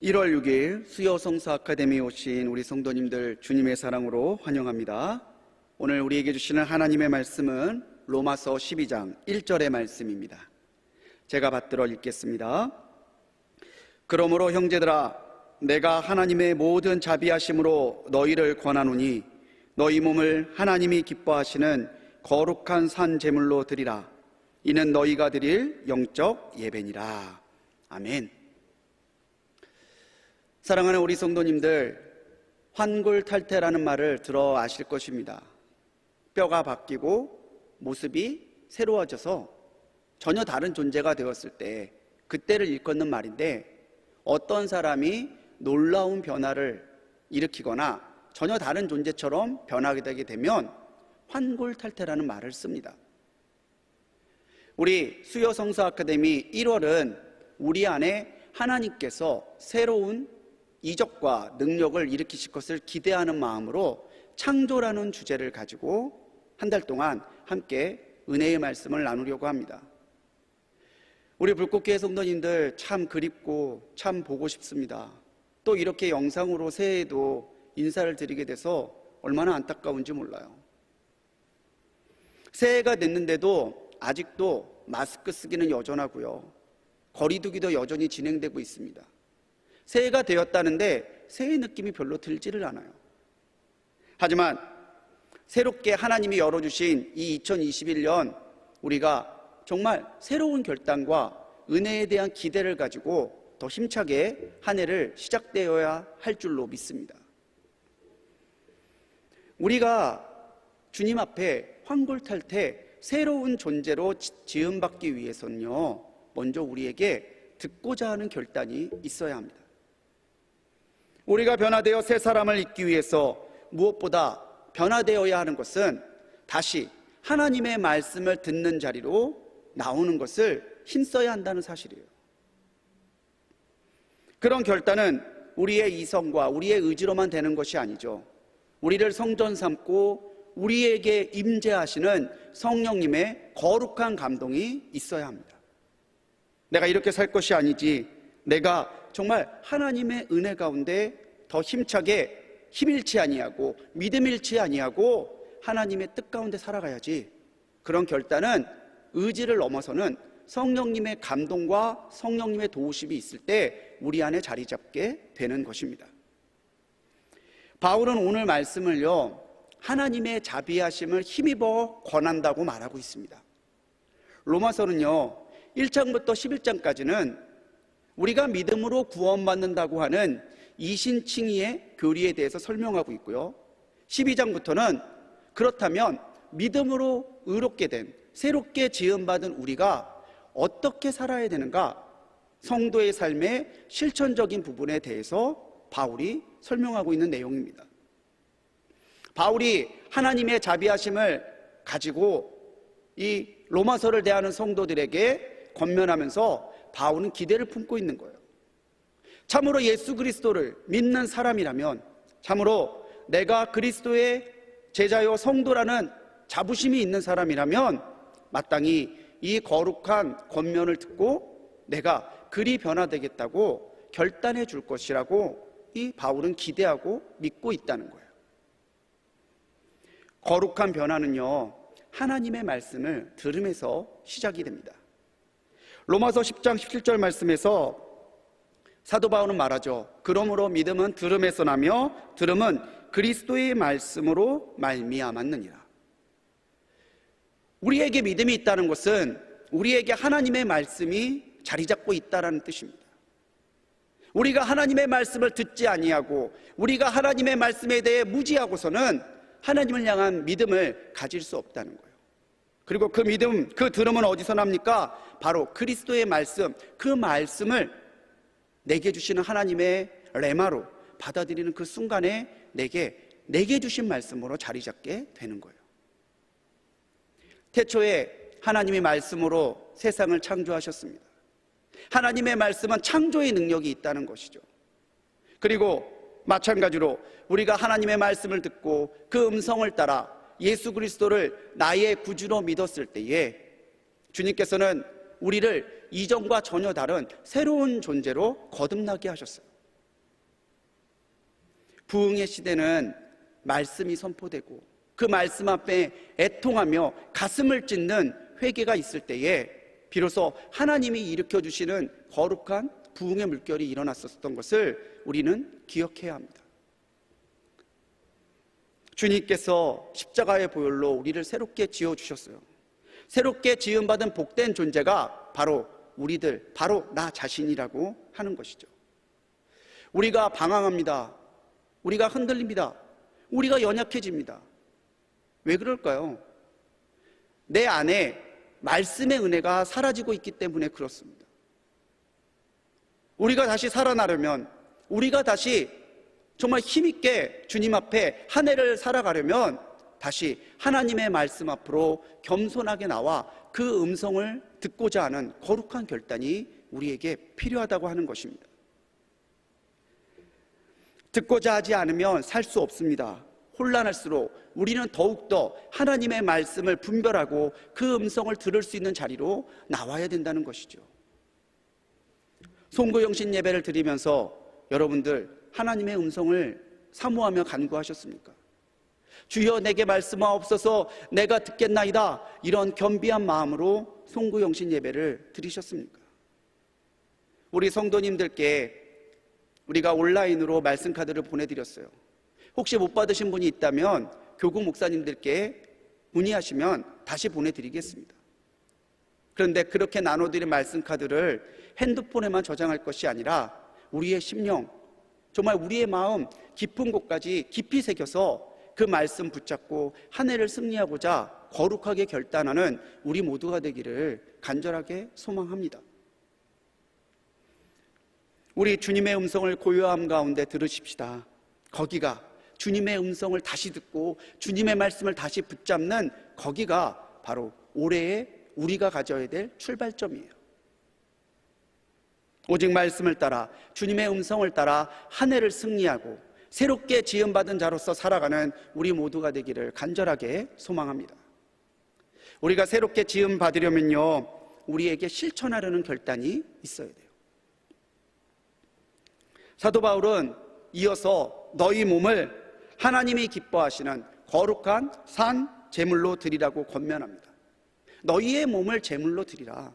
1월 6일 수요 성서 아카데미에 오신 우리 성도님들 주님의 사랑으로 환영합니다. 오늘 우리에게 주시는 하나님의 말씀은 로마서 12장 1절의 말씀입니다. 제가 받들어 읽겠습니다. 그러므로 형제들아 내가 하나님의 모든 자비하심으로 너희를 권하노니 너희 몸을 하나님이 기뻐하시는 거룩한 산 제물로 드리라 이는 너희가 드릴 영적 예배니라. 아멘. 사랑하는 우리 성도님들, 환골탈태라는 말을 들어 아실 것입니다. 뼈가 바뀌고 모습이 새로워져서 전혀 다른 존재가 되었을 때 그때를 일컫는 말인데 어떤 사람이 놀라운 변화를 일으키거나 전혀 다른 존재처럼 변하게 되게 되면 환골탈태라는 말을 씁니다. 우리 수요 성서 아카데미 1월은 우리 안에 하나님께서 새로운 이적과 능력을 일으키실 것을 기대하는 마음으로 창조라는 주제를 가지고 한 달 동안 함께 은혜의 말씀을 나누려고 합니다. 우리 불꽃교회 성도님들 참 그립고 참 보고 싶습니다. 또 이렇게 영상으로 새해에도 인사를 드리게 돼서 얼마나 안타까운지 몰라요. 새해가 됐는데도 아직도 마스크 쓰기는 여전하고요. 거리두기도 여전히 진행되고 있습니다. 새해가 되었다는데 새해 느낌이 별로 들지를 않아요. 하지만 새롭게 하나님이 열어주신 이 2021년 우리가 정말 새로운 결단과 은혜에 대한 기대를 가지고 더 힘차게 한 해를 시작되어야 할 줄로 믿습니다. 우리가 주님 앞에 환골탈태 새로운 존재로 지음받기 위해서는요, 먼저 우리에게 듣고자 하는 결단이 있어야 합니다. 우리가 변화되어 새 사람을 잇기 위해서 무엇보다 변화되어야 하는 것은 다시 하나님의 말씀을 듣는 자리로 나오는 것을 힘써야 한다는 사실이에요. 그런 결단은 우리의 이성과 우리의 의지로만 되는 것이 아니죠. 우리를 성전 삼고 우리에게 임재하시는 성령님의 거룩한 감동이 있어야 합니다. 내가 이렇게 살 것이 아니지. 내가 정말 하나님의 은혜 가운데 더 힘차게 힘일치 아니하고 믿음일치 아니하고 하나님의 뜻 가운데 살아가야지. 그런 결단은 의지를 넘어서는 성령님의 감동과 성령님의 도우심이 있을 때 우리 안에 자리 잡게 되는 것입니다. 바울은 오늘 말씀을요, 하나님의 자비하심을 힘입어 권한다고 말하고 있습니다. 로마서는요, 1장부터 11장까지는 우리가 믿음으로 구원받는다고 하는 이신칭의의 교리에 대해서 설명하고 있고요. 12장부터는 그렇다면 믿음으로 의롭게 된 새롭게 지음받은 우리가 어떻게 살아야 되는가 성도의 삶의 실천적인 부분에 대해서 바울이 설명하고 있는 내용입니다. 바울이 하나님의 자비하심을 가지고 이 로마서를 대하는 성도들에게 권면하면서 바울은 기대를 품고 있는 거예요. 참으로 예수 그리스도를 믿는 사람이라면 참으로 내가 그리스도의 제자요 성도라는 자부심이 있는 사람이라면 마땅히 이 거룩한 권면을 듣고 내가 그리 변화되겠다고 결단해 줄 것이라고 이 바울은 기대하고 믿고 있다는 거예요. 거룩한 변화는요, 하나님의 말씀을 들음에서 시작이 됩니다. 로마서 10장 17절 말씀에서 사도 바울은 말하죠. 그러므로 믿음은 들음에서 나며 들음은 그리스도의 말씀으로 말미암았느니라. 우리에게 믿음이 있다는 것은 우리에게 하나님의 말씀이 자리 잡고 있다라는 뜻입니다. 우리가 하나님의 말씀을 듣지 아니하고 우리가 하나님의 말씀에 대해 무지하고서는 하나님을 향한 믿음을 가질 수 없다는 거예요. 그리고 그 믿음, 그 들음은 어디서 납니까? 바로 그리스도의 말씀, 그 말씀을 내게 주시는 하나님의 레마로 받아들이는 그 순간에 내게 내게 주신 말씀으로 자리 잡게 되는 거예요. 태초에 하나님의 말씀으로 세상을 창조하셨습니다. 하나님의 말씀은 창조의 능력이 있다는 것이죠. 그리고 마찬가지로 우리가 하나님의 말씀을 듣고 그 음성을 따라 예수 그리스도를 나의 구주로 믿었을 때에 주님께서는 우리를 이전과 전혀 다른 새로운 존재로 거듭나게 하셨어요. 부흥의 시대는 말씀이 선포되고 그 말씀 앞에 애통하며 가슴을 찢는 회개가 있을 때에 비로소 하나님이 일으켜 주시는 거룩한 부흥의 물결이 일어났었던 것을 우리는 기억해야 합니다. 주님께서 십자가의 보혈로 우리를 새롭게 지어 주셨어요. 새롭게 지음 받은 복된 존재가 바로 우리들, 바로 나 자신이라고 하는 것이죠. 우리가 방황합니다. 우리가 흔들립니다. 우리가 연약해집니다. 왜 그럴까요? 내 안에 말씀의 은혜가 사라지고 있기 때문에 그렇습니다. 우리가 다시 살아나려면, 우리가 다시 정말 힘있게 주님 앞에 한 해를 살아가려면 다시 하나님의 말씀 앞으로 겸손하게 나와 그 음성을 듣고자 하는 거룩한 결단이 우리에게 필요하다고 하는 것입니다. 듣고자 하지 않으면 살 수 없습니다. 혼란할수록 우리는 더욱더 하나님의 말씀을 분별하고 그 음성을 들을 수 있는 자리로 나와야 된다는 것이죠. 송구영신 예배를 드리면서 여러분들 하나님의 음성을 사모하며 간구하셨습니까? 주여 내게 말씀하옵소서 내가 듣겠나이다 이런 겸비한 마음으로 송구영신 예배를 드리셨습니까? 우리 성도님들께 우리가 온라인으로 말씀 카드를 보내드렸어요. 혹시 못 받으신 분이 있다면 교구 목사님들께 문의하시면 다시 보내드리겠습니다. 그런데 그렇게 나눠드린 말씀 카드를 핸드폰에만 저장할 것이 아니라 우리의 심령, 정말 우리의 마음 깊은 곳까지 깊이 새겨서 그 말씀 붙잡고 한 해를 승리하고자 거룩하게 결단하는 우리 모두가 되기를 간절하게 소망합니다. 우리 주님의 음성을 고요함 가운데 들으십시다. 거기가 주님의 음성을 다시 듣고 주님의 말씀을 다시 붙잡는 거기가 바로 올해의 우리가 가져야 될 출발점이에요. 오직 말씀을 따라 주님의 음성을 따라 한 해를 승리하고 새롭게 지음받은 자로서 살아가는 우리 모두가 되기를 간절하게 소망합니다. 우리가 새롭게 지음받으려면요, 우리에게 실천하려는 결단이 있어야 돼요. 사도 바울은 이어서 너희 몸을 하나님이 기뻐하시는 거룩한 산 제물로 드리라고 권면합니다. 너희의 몸을 제물로 드리라.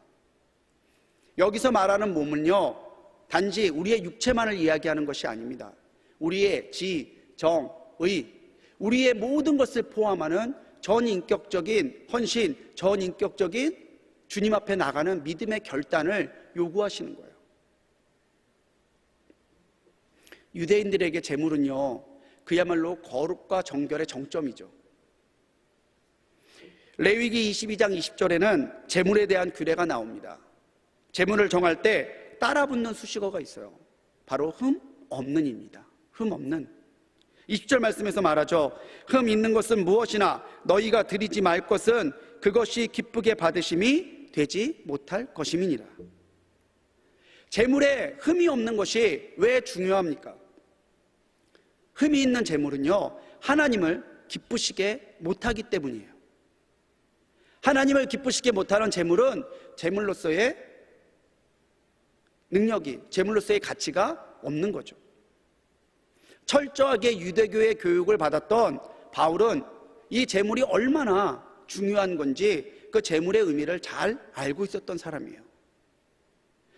여기서 말하는 몸은요, 단지 우리의 육체만을 이야기하는 것이 아닙니다. 우리의 지, 정, 의, 우리의 모든 것을 포함하는 전인격적인 헌신, 전인격적인 주님 앞에 나가는 믿음의 결단을 요구하시는 거예요. 유대인들에게 재물은요, 그야말로 거룩과 정결의 정점이죠. 레위기 22장 20절에는 재물에 대한 규례가 나옵니다. 재물을 정할 때 따라 붙는 수식어가 있어요. 바로 흠 없는입니다. 흠 없는. 20절 말씀에서 말하죠. 흠 있는 것은 무엇이나 너희가 드리지 말 것은 그것이 기쁘게 받으심이 되지 못할 것임이니라. 재물에 흠이 없는 것이 왜 중요합니까? 흠이 있는 재물은요, 하나님을 기쁘시게 못하기 때문이에요. 하나님을 기쁘시게 못하는 재물은 재물로서의 능력이, 재물로서의 가치가 없는 거죠. 철저하게 유대교의 교육을 받았던 바울은 이 재물이 얼마나 중요한 건지 그 재물의 의미를 잘 알고 있었던 사람이에요.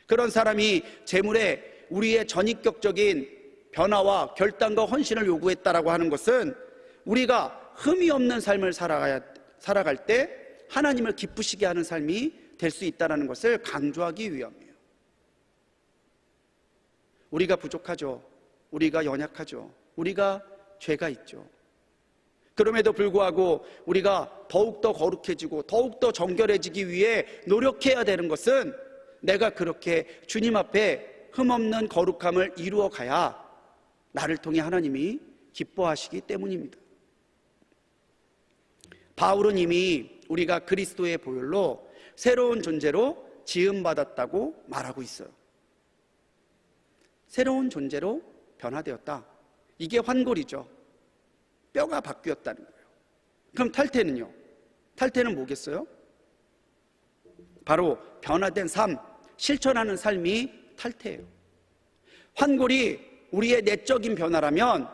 그런 사람이 재물에 우리의 전입격적인 변화와 결단과 헌신을 요구했다라고 하는 것은 우리가 흠이 없는 삶을 살아가야, 살아갈 때 하나님을 기쁘시게 하는 삶이 될 수 있다는 것을 강조하기 위함이에요. 우리가 부족하죠. 우리가 연약하죠. 우리가 죄가 있죠. 그럼에도 불구하고 우리가 더욱더 거룩해지고 더욱더 정결해지기 위해 노력해야 되는 것은 내가 그렇게 주님 앞에 흠없는 거룩함을 이루어 가야 나를 통해 하나님이 기뻐하시기 때문입니다. 바울은 이미 우리가 그리스도의 보혈로 새로운 존재로 지음받았다고 말하고 있어요. 새로운 존재로 변화되었다. 이게 환골이죠. 뼈가 바뀌었다는 거예요. 그럼 탈퇴는요? 탈퇴는 뭐겠어요? 바로 변화된 삶, 실천하는 삶이 탈퇴예요. 환골이 우리의 내적인 변화라면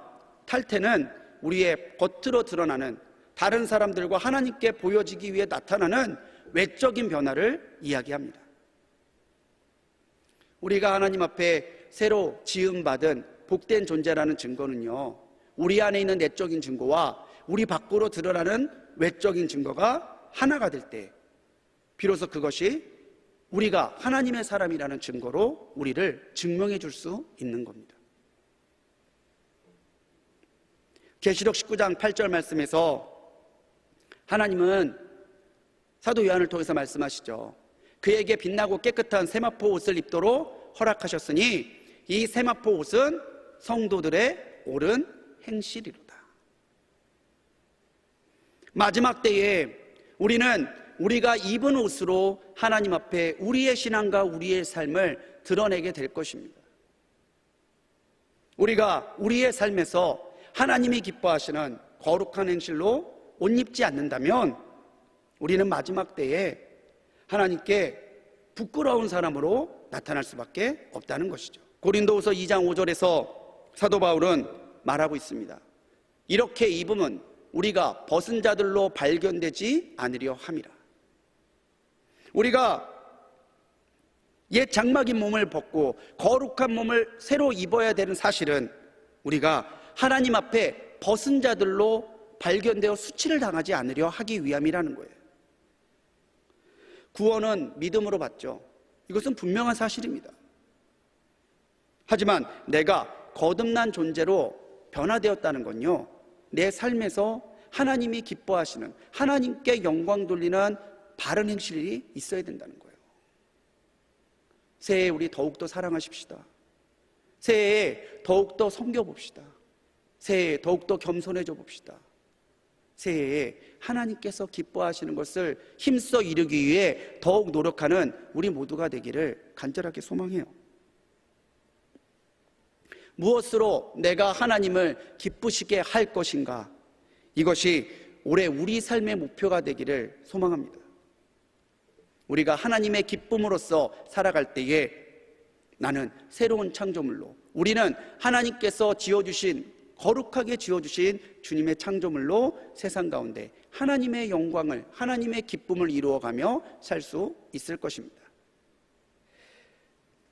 탈퇴는 우리의 겉으로 드러나는 다른 사람들과 하나님께 보여지기 위해 나타나는 외적인 변화를 이야기합니다. 우리가 하나님 앞에 새로 지음받은 복된 존재라는 증거는요, 우리 안에 있는 내적인 증거와 우리 밖으로 드러나는 외적인 증거가 하나가 될 때, 비로소 그것이 우리가 하나님의 사람이라는 증거로 우리를 증명해 줄 수 있는 겁니다. 계시록 19장 8절 말씀에서 하나님은 사도 요한을 통해서 말씀하시죠. 그에게 빛나고 깨끗한 세마포 옷을 입도록 허락하셨으니 이 세마포 옷은 성도들의 옳은 행실이로다. 마지막 때에 우리는 우리가 입은 옷으로 하나님 앞에 우리의 신앙과 우리의 삶을 드러내게 될 것입니다. 우리가 우리의 삶에서 하나님이 기뻐하시는 거룩한 행실로 옷 입지 않는다면 우리는 마지막 때에 하나님께 부끄러운 사람으로 나타날 수밖에 없다는 것이죠. 고린도후서 2장 5절에서 사도 바울은 말하고 있습니다. 이렇게 입으면 우리가 벗은 자들로 발견되지 않으려 함이라. 우리가 옛 장막인 몸을 벗고 거룩한 몸을 새로 입어야 되는 사실은 우리가 하나님 앞에 벗은 자들로 발견되어 수치를 당하지 않으려 하기 위함이라는 거예요. 구원은 믿음으로 받죠. 이것은 분명한 사실입니다. 하지만 내가 거듭난 존재로 변화되었다는 건요, 내 삶에서 하나님이 기뻐하시는, 하나님께 영광 돌리는 바른 행실이 있어야 된다는 거예요. 새해 우리 더욱더 사랑하십시다. 새해에 더욱더 섬겨봅시다. 새해에 더욱더 겸손해져 봅시다. 새해에 하나님께서 기뻐하시는 것을 힘써 이루기 위해 더욱 노력하는 우리 모두가 되기를 간절하게 소망해요. 무엇으로 내가 하나님을 기쁘시게 할 것인가? 이것이 올해 우리 삶의 목표가 되기를 소망합니다. 우리가 하나님의 기쁨으로써 살아갈 때에 나는 새로운 창조물로 우리는 하나님께서 지어주신 거룩하게 지어주신 주님의 창조물로 세상 가운데 하나님의 영광을, 하나님의 기쁨을 이루어가며 살 수 있을 것입니다.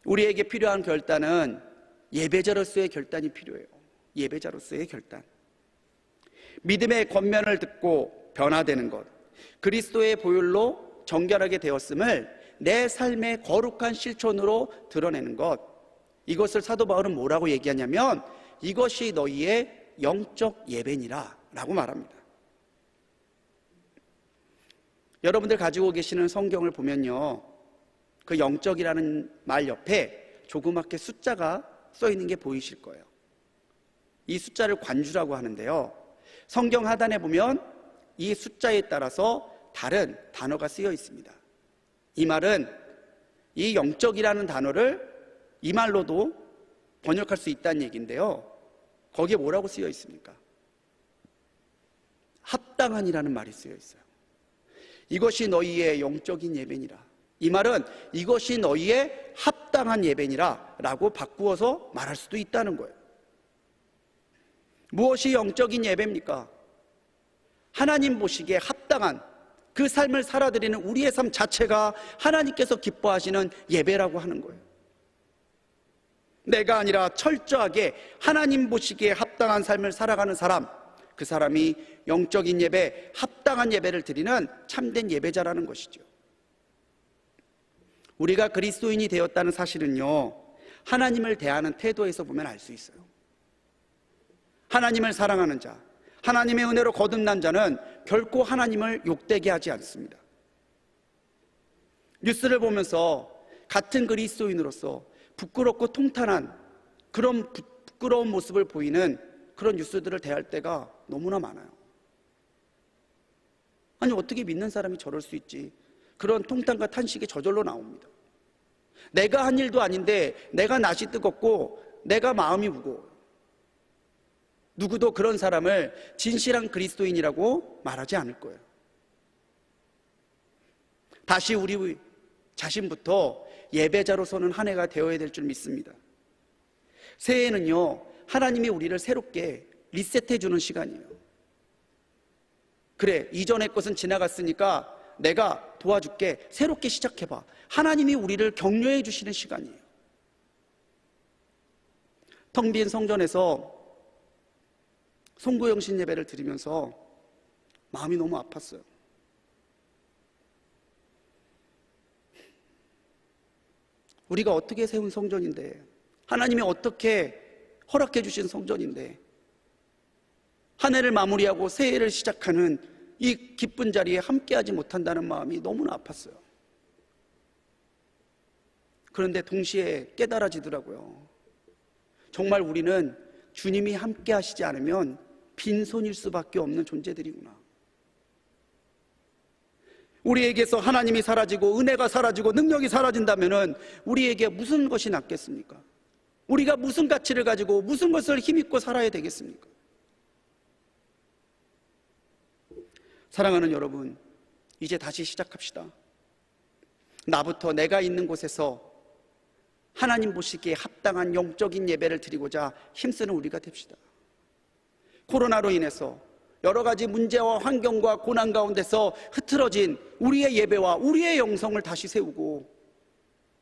우리에게 필요한 결단은 예배자로서의 결단이 필요해요. 예배자로서의 결단. 믿음의 권면을 듣고 변화되는 것. 그리스도의 보혈로 정결하게 되었음을 내 삶의 거룩한 실천으로 드러내는 것. 이것을 사도 바울은 뭐라고 얘기하냐면 이것이 너희의 영적 예배니라 라고 말합니다. 여러분들 가지고 계시는 성경을 보면요. 그 영적이라는 말 옆에 조그맣게 숫자가 써 있는 게 보이실 거예요. 이 숫자를 관주라고 하는데요. 성경 하단에 보면 이 숫자에 따라서 다른 단어가 쓰여 있습니다. 이 말은 이 영적이라는 단어를 이 말로도 번역할 수 있다는 얘기인데요. 거기에 뭐라고 쓰여 있습니까? 합당한이라는 말이 쓰여 있어요. 이것이 너희의 영적인 예배니라. 이 말은 이것이 너희의 합당한 예배니라 라고 바꾸어서 말할 수도 있다는 거예요. 무엇이 영적인 예배입니까? 하나님 보시기에 합당한 그 삶을 살아드리는 우리의 삶 자체가 하나님께서 기뻐하시는 예배라고 하는 거예요. 내가 아니라 철저하게 하나님 보시기에 합당한 삶을 살아가는 사람, 그 사람이 영적인 예배, 합당한 예배를 드리는 참된 예배자라는 것이죠. 우리가 그리스도인이 되었다는 사실은요, 하나님을 대하는 태도에서 보면 알 수 있어요. 하나님을 사랑하는 자, 하나님의 은혜로 거듭난 자는 결코 하나님을 욕되게 하지 않습니다. 뉴스를 보면서 같은 그리스도인으로서 부끄럽고 통탄한 그런 부끄러운 모습을 보이는 그런 뉴스들을 대할 때가 너무나 많아요. 아니, 어떻게 믿는 사람이 저럴 수 있지? 그런 통탄과 탄식이 저절로 나옵니다. 내가 한 일도 아닌데 내가 낯이 뜨겁고 내가 마음이 무거워. 누구도 그런 사람을 진실한 그리스도인이라고 말하지 않을 거예요. 다시 우리 자신부터 예배자로서는 한 해가 되어야 될 줄 믿습니다. 새해에는요, 하나님이 우리를 새롭게 리셋해 주는 시간이에요. 그래, 이전의 것은 지나갔으니까 내가 도와줄게. 새롭게 시작해봐. 하나님이 우리를 격려해 주시는 시간이에요. 텅 빈 성전에서 송구영신 예배를 드리면서 마음이 너무 아팠어요. 우리가 어떻게 세운 성전인데, 하나님이 어떻게 허락해 주신 성전인데, 한 해를 마무리하고 새해를 시작하는 이 기쁜 자리에 함께하지 못한다는 마음이 너무나 아팠어요. 그런데 동시에 깨달아지더라고요. 정말 우리는 주님이 함께 하시지 않으면 빈손일 수밖에 없는 존재들이구나. 우리에게서 하나님이 사라지고 은혜가 사라지고 능력이 사라진다면 우리에게 무슨 것이 낫겠습니까? 우리가 무슨 가치를 가지고 무슨 것을 힘입고 살아야 되겠습니까? 사랑하는 여러분, 이제 다시 시작합시다. 나부터 내가 있는 곳에서 하나님 보시기에 합당한 영적인 예배를 드리고자 힘쓰는 우리가 됩시다. 코로나로 인해서 여러 가지 문제와 환경과 고난 가운데서 흐트러진 우리의 예배와 우리의 영성을 다시 세우고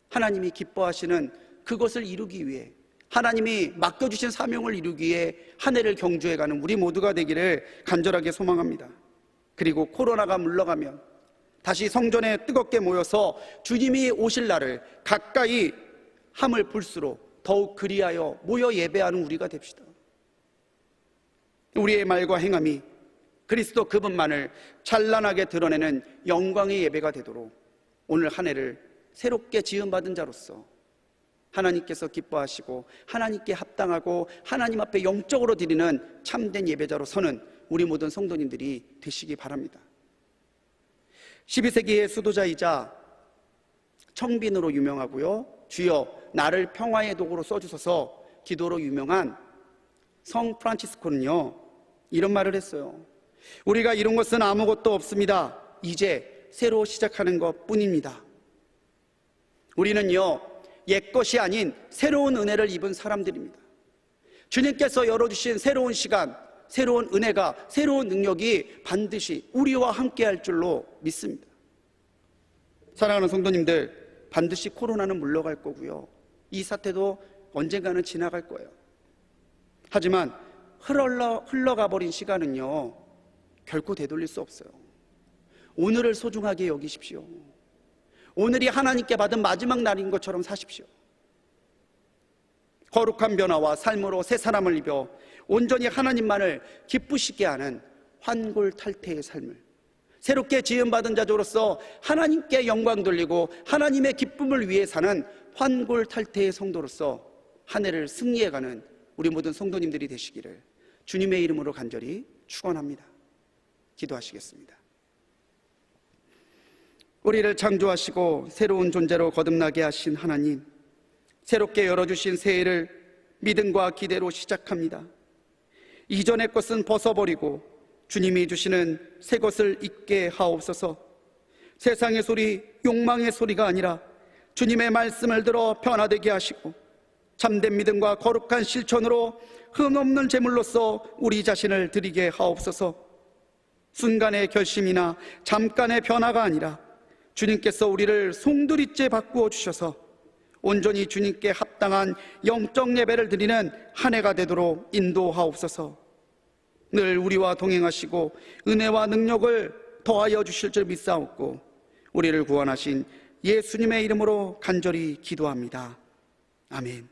하나님이 기뻐하시는 그것을 이루기 위해 하나님이 맡겨주신 사명을 이루기 위해 한 해를 경주해가는 우리 모두가 되기를 간절하게 소망합니다. 그리고 코로나가 물러가면 다시 성전에 뜨겁게 모여서 주님이 오실 날을 가까이 함을 볼수록 더욱 그리하여 모여 예배하는 우리가 됩시다. 우리의 말과 행함이 그리스도 그분만을 찬란하게 드러내는 영광의 예배가 되도록 오늘 한 해를 새롭게 지음받은 자로서 하나님께서 기뻐하시고 하나님께 합당하고 하나님 앞에 영적으로 드리는 참된 예배자로 서는 우리 모든 성도님들이 되시기 바랍니다. 12세기의 수도자이자 청빈으로 유명하고요. 주여 나를 평화의 도구로 써주셔서 기도로 유명한 성 프란치스코는요. 이런 말을 했어요. 우리가 이룬 것은 아무것도 없습니다. 이제 새로 시작하는 것 뿐입니다. 우리는요, 옛 것이 아닌 새로운 은혜를 입은 사람들입니다. 주님께서 열어주신 새로운 시간, 새로운 은혜가, 새로운 능력이 반드시 우리와 함께 할 줄로 믿습니다. 사랑하는 성도님들, 반드시 코로나는 물러갈 거고요. 이 사태도 언젠가는 지나갈 거예요. 하지만 흘러, 흘러가 버린 시간은요, 결코 되돌릴 수 없어요. 오늘을 소중하게 여기십시오. 오늘이 하나님께 받은 마지막 날인 것처럼 사십시오. 거룩한 변화와 삶으로 새 사람을 입어 온전히 하나님만을 기쁘시게 하는 환골 탈태의 삶을 새롭게 지음받은 자로서 하나님께 영광 돌리고 하나님의 기쁨을 위해 사는 환골 탈태의 성도로서 한 해를 승리해가는 우리 모든 성도님들이 되시기를 주님의 이름으로 간절히 축원합니다. 기도하시겠습니다. 우리를 창조하시고 새로운 존재로 거듭나게 하신 하나님, 새롭게 열어주신 새해를 믿음과 기대로 시작합니다. 이전의 것은 벗어버리고 주님이 주시는 새 것을 잊게 하옵소서. 세상의 소리, 욕망의 소리가 아니라 주님의 말씀을 들어 변화되게 하시고 참된 믿음과 거룩한 실천으로 흠없는 제물로서 우리 자신을 드리게 하옵소서. 순간의 결심이나 잠깐의 변화가 아니라 주님께서 우리를 송두리째 바꾸어 주셔서 온전히 주님께 합당한 영적 예배를 드리는 한 해가 되도록 인도하옵소서. 늘 우리와 동행하시고 은혜와 능력을 더하여 주실 줄 믿사옵고 우리를 구원하신 예수님의 이름으로 간절히 기도합니다. 아멘.